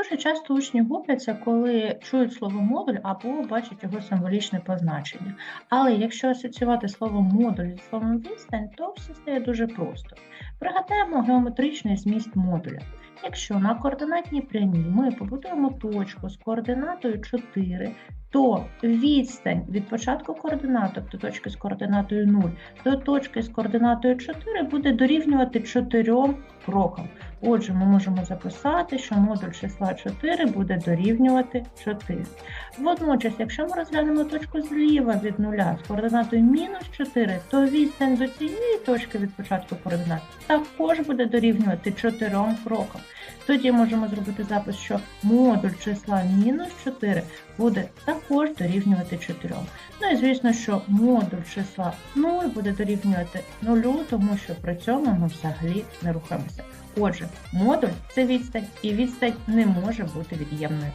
Дуже часто учні губляться, коли чують слово модуль або бачать його символічне позначення. Але якщо асоціювати слово модуль зі словом відстань, то все стає дуже просто. Пригадаємо геометричний зміст модуля. Якщо на координатній прямій ми побудуємо точку з координатою 4, то відстань від початку координат, тобто точки з координатою 0, до точки з координатою 4 буде дорівнювати 4 крокам. Отже, ми можемо записати, що модуль числа 4 буде дорівнювати 4. Водночас, якщо ми розглянемо точку зліва від нуля з координатою мінус 4, то відстань до цієї точки від початку координат також буде дорівнювати 4 крокам. Тоді можемо зробити запис, що модуль числа мінус 4 буде також дорівнювати 4. Ну і звісно, що модуль числа 0 буде дорівнювати 0, тому що при цьому ми взагалі не рухаємося. Отже, модуль це відстань, і відстань не може бути від'ємною.